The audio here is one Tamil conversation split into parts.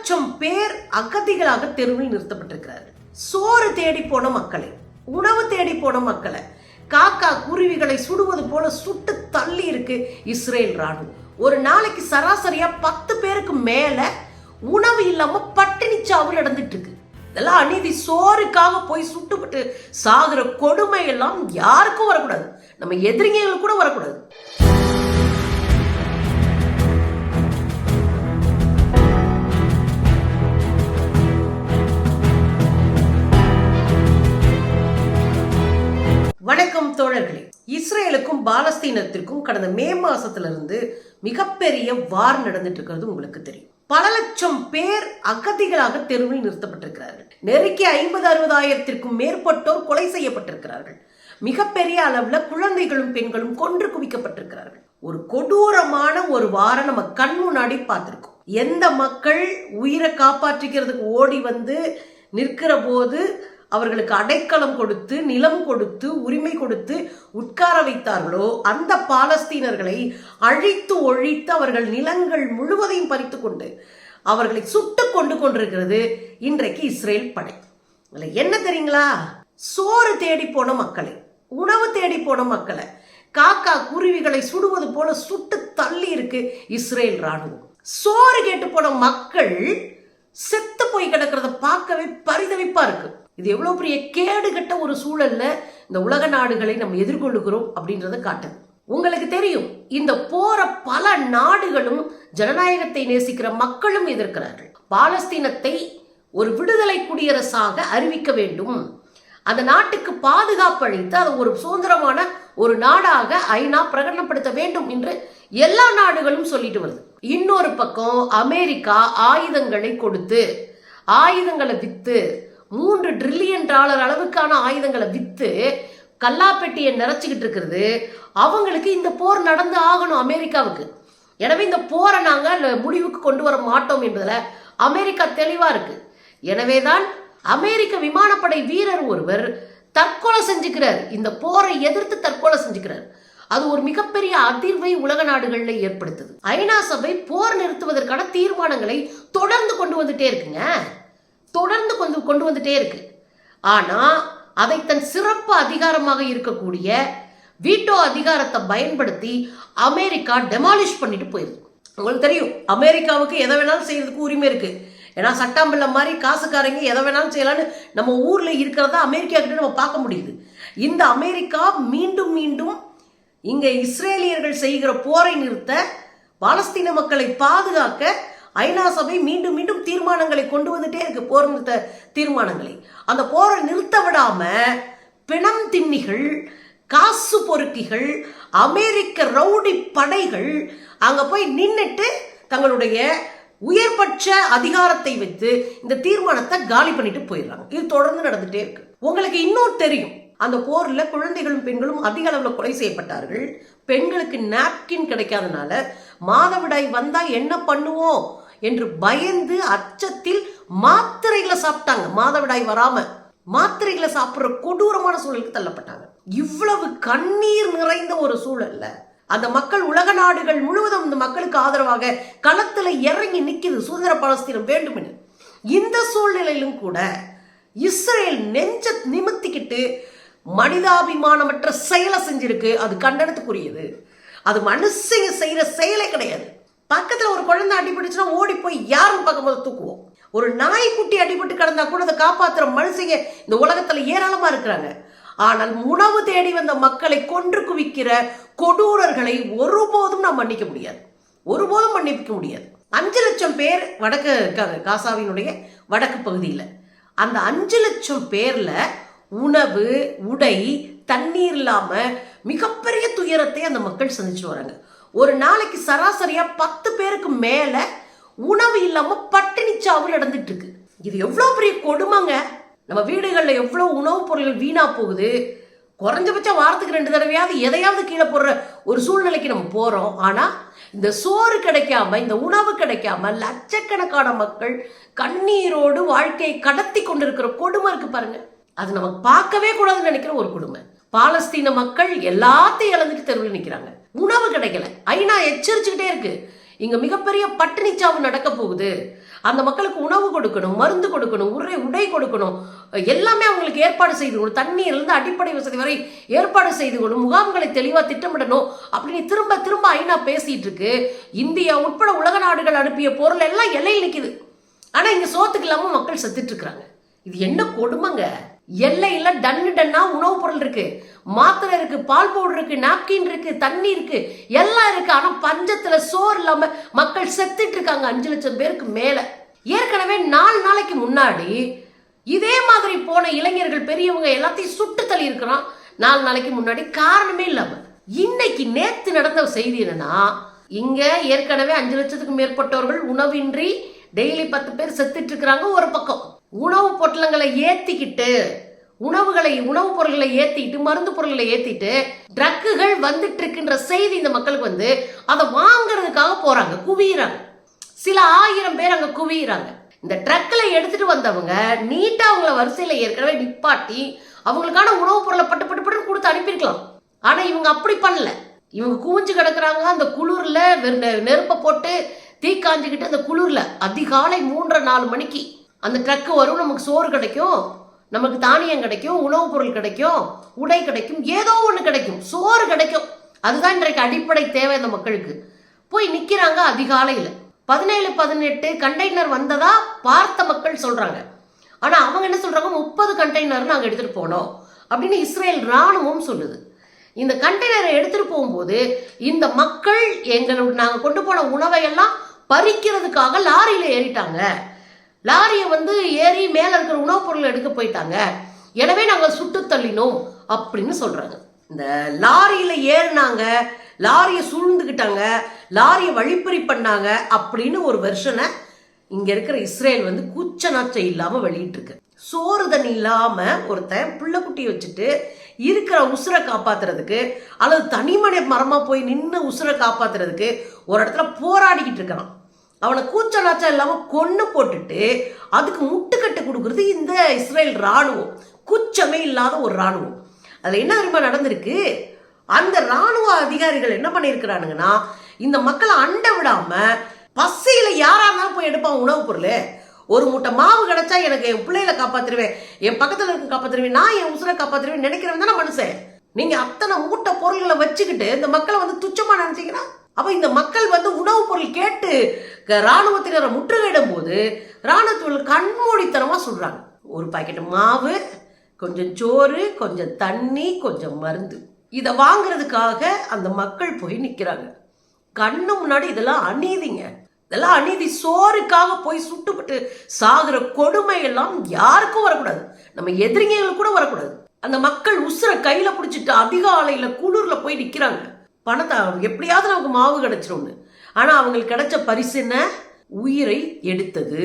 லட்சம் பேர் அகதிகளாக தெருவில் நிறுத்தப்பட்டிருக்கிறார்கள் சோறு தேடி போன மக்களை உணவு தேடி போன மக்களை காக்கா குருவிகளை சுடுவது போல சுட்டு தள்ளி இருக்கு இஸ்ரேல் ராணுவம் ஒரு நாளைக்கு சராசரியா பத்து பேருக்கு மேல உணவு இல்லாம பட்டினி சாவு நடந்துட்டு இருக்கு இதெல்லாம் அநீதி சோறுக்காக போய் சுட்டுப்பட்டு சாகுற கொடுமை எல்லாம் யாருக்கும் வரக்கூடாது. நம்ம எதிரிங்களுக்கு கூட வரக்கூடாது. வணக்கம் தோழர்களே. இஸ்ரேலுக்கும் பாலஸ்தீனத்திற்கும் கடந்த மே மாசத்துல இருந்து மிகப்பெரிய வார் நடந்துட்டு இருக்கிறது உங்களுக்கு தெரியும். பல லட்சம் பேர் அகதிகளாக தெருவில் நிறுத்தப்பட்டிருக்கிறார்கள். நெருக்கி ஐம்பது அறுபதாயிரத்திற்கும் மேற்பட்டோர் கொலை செய்யப்பட்டிருக்கிறார்கள். மிகப்பெரிய அளவில் குழந்தைகளும் பெண்களும் கொன்று குவிக்கப்பட்டிருக்கிறார்கள். ஒரு கொடூரமான ஒரு வாரம் நம்ம கண் முன்னாடி பார்த்துருக்கோம். எந்த மக்கள் உயிரை காப்பாற்றிக்கிறதுக்கு ஓடி வந்து நிற்கிற போது அவர்களுக்கு அடைக்கலம் கொடுத்து நிலம் கொடுத்து உரிமை கொடுத்து உட்கார வைத்தார்களோ அந்த பாலஸ்தீனர்களை அழித்து ஒழித்து அவர்கள் நிலங்கள் முழுவதையும் பறித்து கொண்டு அவர்களை சுட்டு கொண்டு கொண்டிருக்கிறது இன்றைக்கு இஸ்ரேல் படை. இதுல என்ன தெரியுங்களா? சோறு தேடி போன மக்களை உணவு தேடி போன மக்களை காக்கா குருவிகளை சுடுவது போல சுட்டு தள்ளி இருக்கு இஸ்ரேல் ராணுவம் சோறு கேட்டு போன மக்கள் செத்து போய் கிடக்கிறத பார்க்கவே பரிதவிப்பா இருக்கு. இது எவ்வளோ பெரிய கேடுகட்ட ஒரு சூழல்ல இந்த உலக நாடுகளை நம்ம எதிர்கொள்ளுகிறோம் அப்படின்றத காட்டுது. உங்களுக்கு தெரியும் இந்த போற பல நாடுகளும் ஜனநாயகத்தை நேசிக்கிற மக்களும் எதிர்க்கிறார்கள். பாலஸ்தீனத்தை ஒரு விடுதலை குடியரசாக அறிவிக்க வேண்டும். அந்த நாட்டுக்கு பாதுகாப்பு அளித்து அதை ஒரு சுதந்திரமான ஒரு நாடாக ஐநா பிரகடனப்படுத்த வேண்டும் என்று எல்லா நாடுகளும் சொல்லிட்டு வருது. இன்னொரு பக்கம் அமெரிக்கா ஆயுதங்களை கொடுத்து ஆயுதங்களை விற்று மூன்று ட்ரில்லியன் டாலர் அளவுக்கான ஆயுதங்களை விற்று கல்லாப்பெட்டியை நிறைச்சிக்கிட்டு இருக்கிறது. அவங்களுக்கு இந்த போர் நடந்து ஆகணும் அமெரிக்காவுக்கு. எனவே இந்த போரை நாங்கள் முடிவுக்கு கொண்டு வர மாட்டோம் என்பதில் அமெரிக்கா தெளிவா இருக்கு. எனவேதான் அமெரிக்க விமானப்படை வீரர் ஒருவர் தற்கொலை செஞ்சுக்கிறார். இந்த போரை எதிர்த்து தற்கொலை செஞ்சுக்கிறார். அது ஒரு மிகப்பெரிய அதிர்வை உலக நாடுகளில் ஏற்படுத்துது. ஐநா சபை போர் நிறுத்துவதற்கான தீர்மானங்களை தொடர்ந்து கொண்டு வந்துட்டே இருக்குங்க. தொடர்ந்து கொண்டு கொண்டு வந்துட்டே இருக்கு. ஆனால் அதை தன் சிறப்பு அதிகாரமாக இருக்கக்கூடிய வீட்டோ அதிகாரத்தை பயன்படுத்தி அமெரிக்கா டெமாலிஷ் பண்ணிட்டு போயிருது உங்களுக்கு தெரியும் அமெரிக்காவுக்கு எதை வேணாலும் செய்யறதுக்கு உரிமை இருக்கு. ஏன்னா சட்டாம்பிள்ளை மாதிரி காசுக்காரங்க எதை வேணாலும் செய்யலாம்னு நம்ம ஊர்ல இருக்கிறத அமெரிக்கா கிட்ட நம்ம பார்க்க முடியுது. இந்த அமெரிக்கா மீண்டும் மீண்டும் இங்க இஸ்ரேலியர்கள் செய்கிற போரை நிறுத்த பாலஸ்தீன மக்களை பாதுகாக்க ஐநா சபை மீண்டும் மீண்டும் தீர்மானங்களை கொண்டு வந்துட்டே இருக்கு. போர் நிறுத்த தீர்மானங்களை. அந்த போரை நிறுத்த விடாம பிணம் திண்ணிகள் காசு பொறுக்கிகள் அமெரிக்க ரவுடி படைகள் அங்க போய் நின்றுட்டு தங்களுடைய உயர்பட்ச அதிகாரத்தை வைத்து இந்த தீர்மானத்தை காலி பண்ணிட்டு போயிடுறாங்க. இது தொடர்ந்து நடந்துட்டே இருக்கு. உங்களுக்கு இன்னும் தெரியும். அந்த போர்ல குழந்தைகளும் பெண்களும் அதிக அளவில் கொலை செய்யப்பட்டார்கள். பெண்களுக்கு நாப்கின் கிடைக்காதனால மாதவிடாய் வந்தா என்ன பண்ணுவோம்? என்று பயந்து அச்சத்தில் மாத்திரைகளை சாப்பிட்டாங்க. மாதவிடாய் வராம மாத்திரைகளை சாப்பிட்ற கொடூரமான சூழலுக்கு தள்ளப்பட்டாங்க. இவ்வளவு கண்ணீர் நிறைந்த ஒரு சூழல்ல அந்த மக்கள் உலக நாடுகள் முழுவதும் இந்த மக்களுக்கு ஆதரவாக களத்துல இறங்கி நிற்கிது சுதந்திர பாலஸ்தீனம் வேண்டும் இந்த சூழ்நிலையிலும் கூட இஸ்ரேல் நெஞ்ச நிமித்திக்கிட்டு மனிதாபிமானமற்ற செயலை செஞ்சிருக்கு. அது கண்டனத்துக்குரியது. அது மனுஷங்க செய்யற செயலே கிடையாது. பக்கத்தில் ஒரு குழந்தை அடிபட்டுச்சுன்னா ஓடி போய் யாரும் பார்க்கும்போது தூக்குவோம் ஒரு நாய்க்குட்டி அடிபட்டு கிடந்தா கூட அதை காப்பாத்துற மனுஷங்க இந்த உலகத்துல ஏராளமா இருக்கிறாங்க. ஆனால் உணவு தேடி வந்த மக்களை கொன்று குவிக்கிற கொடூரர்களை ஒருபோதும் நாம் மன்னிக்க முடியாது. ஒருபோதும் மன்னிக்க முடியாது. அஞ்சு லட்சம் பேர் வடக்கு இருக்காங்க காசாவினுடைய வடக்கு பகுதியில். அந்த அஞ்சு லட்சம் பேர்ல உணவு உடை தண்ணீர் இல்லாம மிகப்பெரிய துயரத்தை அந்த மக்கள் சந்திச்சு வராங்க. ஒரு நாளைக்கு சராசரியா பத்து பேருக்கு மேல உணவு இல்லாம பட்டினி சாவு நடந்துட்டு இருக்கு இது எவ்வளவு பெரிய கொடுமைங்க? நம்ம வீடுகளில் எவ்வளோ உணவுப் பொருட்கள் வீணா போகுது? குறைஞ்சபட்சம் வாரத்துக்கு ரெண்டு தடவையாவது எதையாவது கீழே போடுற ஒரு சூழ்நிலைக்கு நம்ம போகிறோம் ஆனால் இந்த சோறு கிடைக்காம இந்த உணவு கிடைக்காம லட்சக்கணக்கான மக்கள் கண்ணீரோடு வாழ்க்கையை கடத்தி கொண்டிருக்கிற கொடுமை இருக்கு பாருங்க. அது நம்ம பார்க்கவே கூடாதுன்னு நினைக்கிற ஒரு கொடுமை. பாலஸ்தீன மக்கள் எல்லாத்தையும் இழந்துட்டு தெருவில் நிற்கிறாங்க உணவு கிடைக்கல. ஐநா எச்சரிச்சுக்கிட்டே இருக்கு. இங்க மிகப்பெரிய பட்டினிச்சாவு நடக்க போகுது. அந்த மக்களுக்கு உணவு கொடுக்கணும் மருந்து கொடுக்கணும் உரை உடை கொடுக்கணும். எல்லாமே அவங்களுக்கு ஏற்பாடு செய்து கொடு. தண்ணீர்லேருந்து அடிப்படை வசதி வரை ஏற்பாடு செய்து கொள்ளும் முகாம்களை தெளிவாக திட்டமிடணும். அப்படின்னு திரும்ப திரும்ப ஐநா பேசிட்டு இருக்கு. இந்தியா உட்பட உலக நாடுகள் அனுப்பிய பொருள் எல்லாம் எல்லையில் நிற்கிது ஆனால் இங்கே சோத்துக்கு இல்லாமல் மக்கள் செத்துட்டு இருக்கிறாங்க. இது என்ன கொடுமைங்க? எல்லையில் டன்னு டன்னா உணவுப் பொருள் இருக்கு. மாத்திரை இருக்கு பால் பவுடர் இருக்கு நாப்கின் இருக்கு தண்ணி இருக்கு. எல்லாம் இருக்கு. ஆனா பஞ்சத்துல சோறு இல்லாம மக்கள் செத்துட்டு இருக்காங்க. அஞ்சு லட்சம் பேருக்கு மேல. ஏற்கனவே நாலு நாளைக்கு முன்னாடி இதே மாதிரி போன இளைஞர்கள் பெரியவங்க எல்லாத்தையும் சுட்டு தள்ளி இருக்கிறோம். நாலு நாளைக்கு முன்னாடி காரணமே இல்லாம. இன்னைக்கு நேத்து நடந்த செய்தி என்னன்னா இங்க ஏற்கனவே அஞ்சு லட்சத்துக்கு மேற்பட்டவர்கள் உணவின்றி டெய்லி பத்து பேர் செத்துட்டு இருக்கிறாங்க ஒரு பக்கம். உணவு பொட்டலங்களை ஏத்திக்கிட்டு உணவுகளை உணவுப் பொருள்களை ஏத்திட்டு மருந்து பொருள்களை ஏத்திட்டு ட்ரக்குகள் வந்துட்டு இருக்கின்ற செய்தி இந்த மக்களுக்கு வந்து அதை வாங்கிறதுக்காக போறாங்க குவியறாங்க. சில ஆயிரம் பேர் அங்க குவியறாங்க. இந்த ட்ரக்கில் எடுத்துட்டு வந்தவங்க நீட்டா அவங்கள வரிசையில ஏற்கனவே நிப்பாட்டி அவங்களுக்கான உணவுப் பொருளை பட்டு பட்டு பட்டு கொடுத்து அனுப்பியிருக்கலாம். ஆனா இவங்க அப்படி பண்ணல. இவங்க குவிஞ்சு கிடக்குறாங்க அந்த குளிர்ல நெ- நெருப்பை போட்டு தீ காஞ்சிக்கிட்டு அந்த குளிர்ல அதிகாலை மூன்றரை நாலு மணிக்கு அந்த ட்ரக்கு வரும் நமக்கு சோறு கிடைக்கும் நமக்கு தானியம் கிடைக்கும் உணவுப் பொருள் கிடைக்கும் உடை கிடைக்கும் ஏதோ ஒன்று கிடைக்கும். சோறு கிடைக்கும். அதுதான் இன்றைக்கு அடிப்படை தேவை இந்த மக்களுக்கு. போய் நிற்கிறாங்க அதிகாலையில். பதினேழு பதினெட்டு கண்டெய்னர் வந்ததா பார்த்த மக்கள் சொல்கிறாங்க ஆனால் அவங்க என்ன சொல்கிறாங்க முப்பது கண்டெய்னர் நாங்கள் எடுத்துகிட்டு போனோம் அப்படின்னு இஸ்ரேல் ராணுவம் சொல்லுது. இந்த கண்டெய்னரை எடுத்துகிட்டு போகும்போது இந்த மக்கள் எங்களோட நாங்கள் கொண்டு போன உணவை எல்லாம் பறிக்கிறதுக்காக லாரியில் ஏறிட்டாங்க. லாரியை வந்து ஏறி மேலே இருக்கிற உணவுப் பொருள் எடுக்க போயிட்டாங்க. எனவே நாங்கள் சுட்டு தள்ளினோம் அப்படின்னு சொல்கிறாங்க இந்த லாரியில் ஏறினாங்க லாரியை சூழ்ந்துக்கிட்டாங்க லாரியை வழிப்பறி பண்ணாங்க அப்படின்னு ஒரு வெர்ஷனை இங்கே இருக்கிற இஸ்ரேல் வந்து கூச்ச நாச்சம் இல்லாமல் வெளியிட்டிருக்கு. சோறு தண்ணி இல்லாமல் ஒருத்தன் பிள்ளைக்குட்டியை வச்சுட்டு இருக்கிற உசுரை காப்பாத்துறதுக்கு அல்லது தனிமனை மரமாக போய் நின்று உசுரை காப்பாத்துறதுக்கு ஒரு இடத்துல போராடிக்கிட்டு இருக்கான். அவனை கூச்ச நாச்சம் இல்லாமல் கொன்று போட்டுட்டு அதுக்கு முட்டுக்கட்டு கொடுக்குறது இந்த இஸ்ரேல் ராணுவம் கூச்சமே இல்லாத ஒரு ராணுவம் அதில் என்ன தெரியுமா நடந்திருக்கு? அந்த ராணுவ அதிகாரிகள் என்ன பண்ணியிருக்கிறானுங்கன்னா இந்த மக்களை அண்ட விடாமல் பசியில் யாராக இருந்தாலும் போய் எடுப்பான் உணவுப் பொருள். ஒரு மூட்டை மாவு கிடைச்சா எனக்கு என் பிள்ளைகளை காப்பாற்றிடுவேன் என் பக்கத்தில் இருக்க காப்பாற்றிடுவேன் நான் என் உசுரை காப்பாற்றிடுவேன் நினைக்கிறவன் தானே மனுஷன். நீங்கள் அத்தனை மூட்டை பொருள்களை வச்சுக்கிட்டு இந்த மக்களை வந்து துச்சமாக நினச்சிங்கன்னா அப்போ இந்த மக்கள் வந்து உணவுப் பொருள் கேட்டு க- ராணுவத்தினரை முற்றுகையிடும் போது ராணுவத்தில் கண்மூடித்தனமாக சொல்கிறாங்க ஒரு பாக்கெட் மாவு கொஞ்சம் சோறு கொஞ்சம் தண்ணி கொஞ்சம் மருந்து. இதை வாங்குறதுக்காக அந்த மக்கள் போய் நிற்கிறாங்க கண்ணு முன்னாடி இதெல்லாம் அநீதிங்க. இதெல்லாம் அநீதி சோறுக்காக போய் சுட்டுப்பட்டு சாகுற கொடுமை எல்லாம் யாருக்கும் வரக்கூடாது. நம்ம எதிரிங்களுக்கு கூட வரக்கூடாது. அந்த மக்கள் உசுரை கையில் பிடிச்சிட்டு அதிகாலையில் குளிரில் போய் நிற்கிறாங்க பணத்தை எப்படியாவது நமக்கு மாவு கிடச்சிரும்னு. ஆனால் அவங்களுக்கு கிடைச்ச பரிசு என்ன? உயிரை எடுத்தது.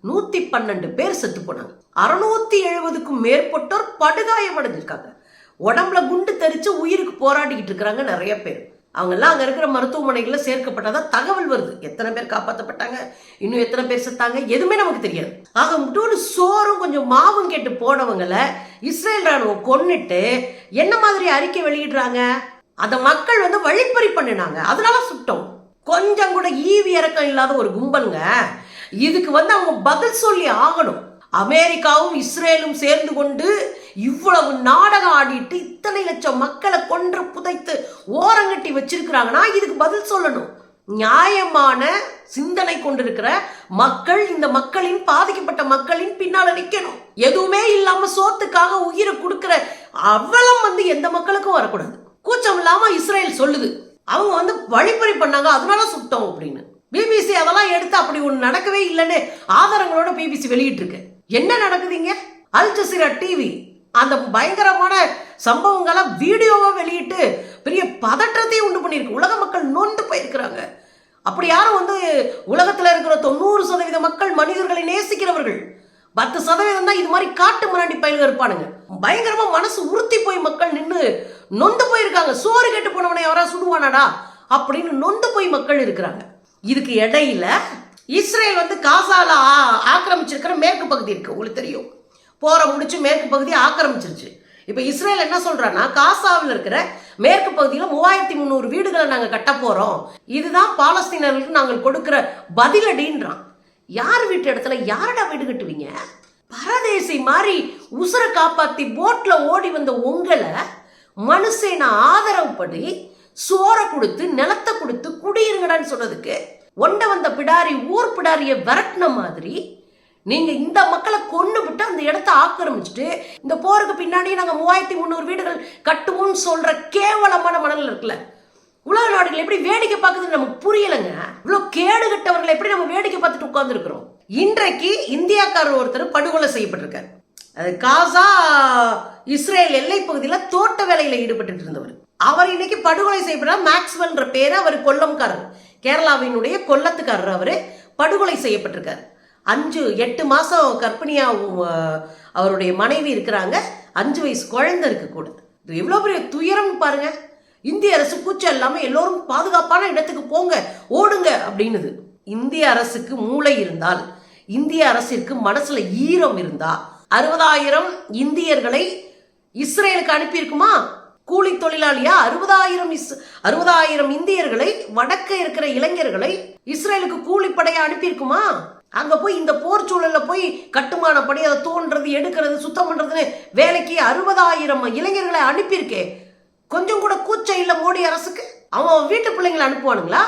நூற்றி பன்னெண்டு பேர் செத்து போனாங்க. அறுநூத்தி எழுபதுக்கும் மேற்பட்டோர் படுகாயம் அடைஞ்சிருக்காங்க. உடம்புல குண்டு தெரிச்சு உயிருக்கு போராடிக்கிட்டு இருக்கிறாங்க நிறைய பேர். அவங்கெல்லாம் அங்கே இருக்கிற மருத்துவமனைகளில் சேர்க்கப்பட்டதான் தகவல் வருது. எத்தனை பேர் காப்பாற்றப்பட்டாங்க இன்னும் எத்தனை பேர் செத்தாங்க? எதுவுமே நமக்கு தெரியாது. ஆக முட்டோன்னு சோறும் கொஞ்சம் மாவும் கேட்டு போனவங்களை இஸ்ரேல் ராணுவம் கொன்னுட்டு என்ன மாதிரி அறிக்கை வெளியிடுறாங்க? அதை மக்கள் வந்து வழிப்பறி பண்ணினாங்க. அதனால சுட்டோம். கொஞ்சம் கூட ஈவி இறக்கம் இல்லாத ஒரு கும்பலுங்க. இதுக்கு வந்து அவங்க பதில் சொல்லி ஆகணும். அமெரிக்காவும் இஸ்ரேலும் சேர்ந்து கொண்டு இவ்வளவு நாடகம் ஆடிட்டு இத்தனை லட்சம் மக்களை கொன்று புதைத்து ஓரங்கட்டி வச்சிருக்கிறாங்கன்னா இதுக்கு பதில் சொல்லணும். நியாயமான சிந்தனை கொண்டிருக்கிற மக்கள் இந்த மக்களின் பாதிக்கப்பட்ட மக்களின் பின்னால நிக்கணும். எதுவுமே இல்லாம சோத்துக்காக உயிரை கொடுக்கிற அவலம் வந்து எந்த மக்களுக்கும் வரக்கூடாது. கூச்சம் இல்லாம இஸ்ரேல் சொல்லுது. அவங்க வந்து வழிப்பறி பண்ணாங்க அதனால சுட்டோம் அப்படின்னு. பிபிசி அதெல்லாம் எடுத்து அப்படி ஒன்று நடக்கவே இல்லைன்னு ஆதாரங்களோட பிபிசி வெளியிட்டு இருக்கு என்ன நடக்குதுங்க? அல் ஜசீரா டிவி அந்த பயங்கரமான சம்பவங்களை வீடியோவா வெளியிட்டு பெரிய பதற்றத்தையும் உண்டு பண்ணியிருக்கு. உலக மக்கள் நொந்து போயிருக்கிறாங்க. அப்படி யாரும் வந்து உலகத்துல இருக்கிற தொண்ணூறு சதவீத மக்கள் மனிதர்களை நேசிக்கிறவர்கள். பத்து சதவீதம் தான் இது மாதிரி காட்டு முன்னாடி பயில்கள் இருப்பானுங்க. பயங்கரமா மனசு உறுத்தி போய் மக்கள் நின்று நொந்து போயிருக்காங்க. சோறு கெட்டு போனவனை யாரா சுடுவானாடா அப்படின்னு நொந்து போய் மக்கள் இருக்கிறாங்க. இதுக்கு இடையில இஸ்ரேல் வந்து காசால ஆக்கிரமிச்சிருக்கிற மேற்கு பகுதி இருக்கு. உங்களுக்கு தெரியும். போற முடிச்சு மேற்கு பகுதியை ஆக்கிரமிச்சிருச்சு. இப்போ இஸ்ரேல் என்ன சொல்றான்னா காசாவில் இருக்கிற மேற்கு பகுதியில் மூவாயிரத்தி முந்நூறு வீடுகளை நாங்கள் கட்ட போறோம். இதுதான் பாலஸ்தீனர்களுக்கு நாங்கள் கொடுக்கிற பதிலடின்றான். யார் வீட்டு இடத்துல யாரடா வீடு கட்டுவீங்க? பரதேசி மாதிரி உசுரை காப்பாத்தி போட்ல ஓடி வந்த உங்களை மனுஷனை ஆதரவு படி சோறை கொடுத்து நிலத்தை கொடுத்து குடியிருங்கடான்னு சொன்னதுக்கு ஒண்ட வந்த பிடாரி ஊர் பிடாரிய விரட்டின மாதிரி நீங்க இந்த மக்களை கொண்டு விட்டு அந்த இடத்த ஆக்கிரமிச்சுட்டு இந்த போருக்கு பின்னாடி நாங்க மூவாயிரத்தி முந்நூறு வீடுகள் கட்டுவோம்னு சொல்ற கேவலமான மனநிலை இருக்குல்ல. உலக நாடுகள் எப்படி வேடிக்கை பார்க்குதுன்னு நமக்கு புரியலைங்க. இவ்வளோ கேடு கட்டவர்களை எப்படி நம்ம வேடிக்கை பார்த்துட்டு உட்காந்துருக்குறோம் இன்றைக்கு இந்தியாக்காரர் ஒருத்தர் படுகொலை செய்யப்பட்டிருக்கார். அது காசா இஸ்ரேல் எல்லை பகுதியில் தோட்ட வேலையில் ஈடுபட்டு இருந்தவர். அவர் இன்னைக்கு படுகொலை செய்யப்பட்டார் மேக்ஸ்வெல்ன்ற பேர் அவர் கொல்லம்காரர். கேரளாவினுடைய கொல்லத்துக்காரர் அவர் படுகொலை செய்யப்பட்டிருக்கார். அஞ்சு எட்டு மாதம் கர்ப்பிணியா அவருடைய மனைவி இருக்கிறாங்க. அஞ்சு வயசு குழந்தை இருக்கு கூட. இது எவ்வளோ பெரிய துயரம் பாருங்கள் இந்திய அரசு கூச்சம் இல்லாமல் எல்லோரும் பாதுகாப்பான இடத்துக்கு போங்க ஓடுங்க அப்படின்னுது. இந்திய அரசுக்கு மூளை இருந்தால் இந்திய அரசிற்கு மனசுல ஈரம் இருந்தா அறுபதாயிரம் இந்தியர்களை இஸ்ரேலுக்கு அனுப்பியிருக்குமா? கூலி தொழிலாளியா? அறுபதாயிரம் இஸ் அறுபதாயிரம் இந்தியர்களை வடக்க இருக்கிற இளைஞர்களை இஸ்ரேலுக்கு கூலிப்படையா அனுப்பியிருக்குமா? அங்க போய் இந்த போர் சூழல்ல போய் கட்டுமான பணி அதை தோன்றது எடுக்கிறது சுத்தம் பண்றதுன்னு வேலைக்கு அறுபதாயிரம் இளைஞர்களை அனுப்பியிருக்கே. கொஞ்சம் கூட கூச்சம் இல்ல மோடி அரசுக்கு? அவன் வீட்டு பிள்ளைங்களை அனுப்புவானுங்களா?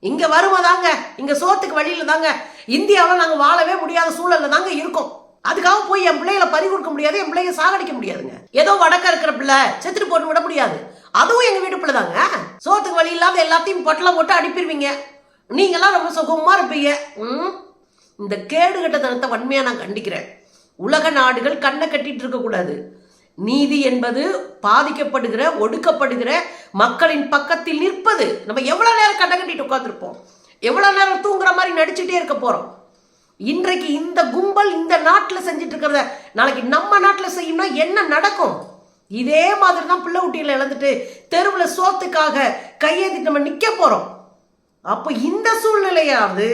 இங்க வருவதாங்க இங்க சோத்துக்கு வழியில தாங்க. இந்தியாவில் நாங்க வாழவே முடியாத சூழல்ல தாங்க இருக்கோம். அதுக்காக போய் என் பிள்ளைகளை பறி கொடுக்க முடியாது என் பிள்ளைங்க சாகடிக்க முடியாதுங்க. ஏதோ வடக்க இருக்கிற பிள்ளை செத்துட்டு போட்டு விட முடியாது. அதுவும் எங்க வீட்டு பிள்ளை தாங்க. சோத்துக்கு வழி இல்லாத எல்லாத்தையும் பொட்டலாம் போட்டு அனுப்பிடுவீங்க நீங்களாம் ரொம்ப சுகமா இருப்பீங்க. ம்? இந்த கேடு கட்டத்தனத்தை வன்மையா நான் கண்டிக்கிறேன். உலக நாடுகள் கண்ணை கட்டிட்டு இருக்க கூடாது. நீதி என்பது பாதிக்கப்படுகிற ஒடுக்கப்படுகிற மக்களின் பக்கத்தில் நிற்பது. நம்ம எவ்வளவு நேரம் கண்ணை கட்டிட்டு உட்காந்துருப்போம் எவ்வளவு நேரம் தூங்குற மாதிரி நடிச்சுட்டே இருக்க போறோம்? இன்றைக்கு இந்த கும்பல் இந்த நாட்டில் செஞ்சுட்டு இருக்கிறத நாளைக்கு நம்ம நாட்டில் செய்யணும்னா என்ன நடக்கும்? இதே மாதிரி தான் பிள்ளை ஊட்டியில் இழந்துட்டு தெருவில் சோத்துக்காக கையேந்தி நம்ம நிற்க போகிறோம் அப்போ இந்த சூழ்நிலையாவது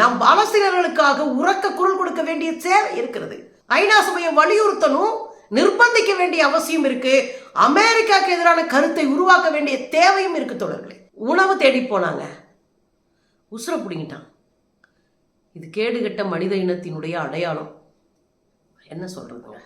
நம் வலசினர்களுக்காக உறக்க குரல் கொடுக்க வேண்டிய தேவை இருக்கிறது. ஐநா சபையை வலியுறுத்தணும். நிர்பந்திக்க வேண்டிய அவசியம் இருக்கு. அமெரிக்காக்கு எதிரான கருத்தை உருவாக்க வேண்டிய தேவையும் இருக்கு தோழர்களே. உணவு தேடி போனாங்க. உசுர பிடிங்கிட்டான். இது கேடுகட்ட மனித இனத்தினுடைய அடையாளம். என்ன சொல்றதுங்க?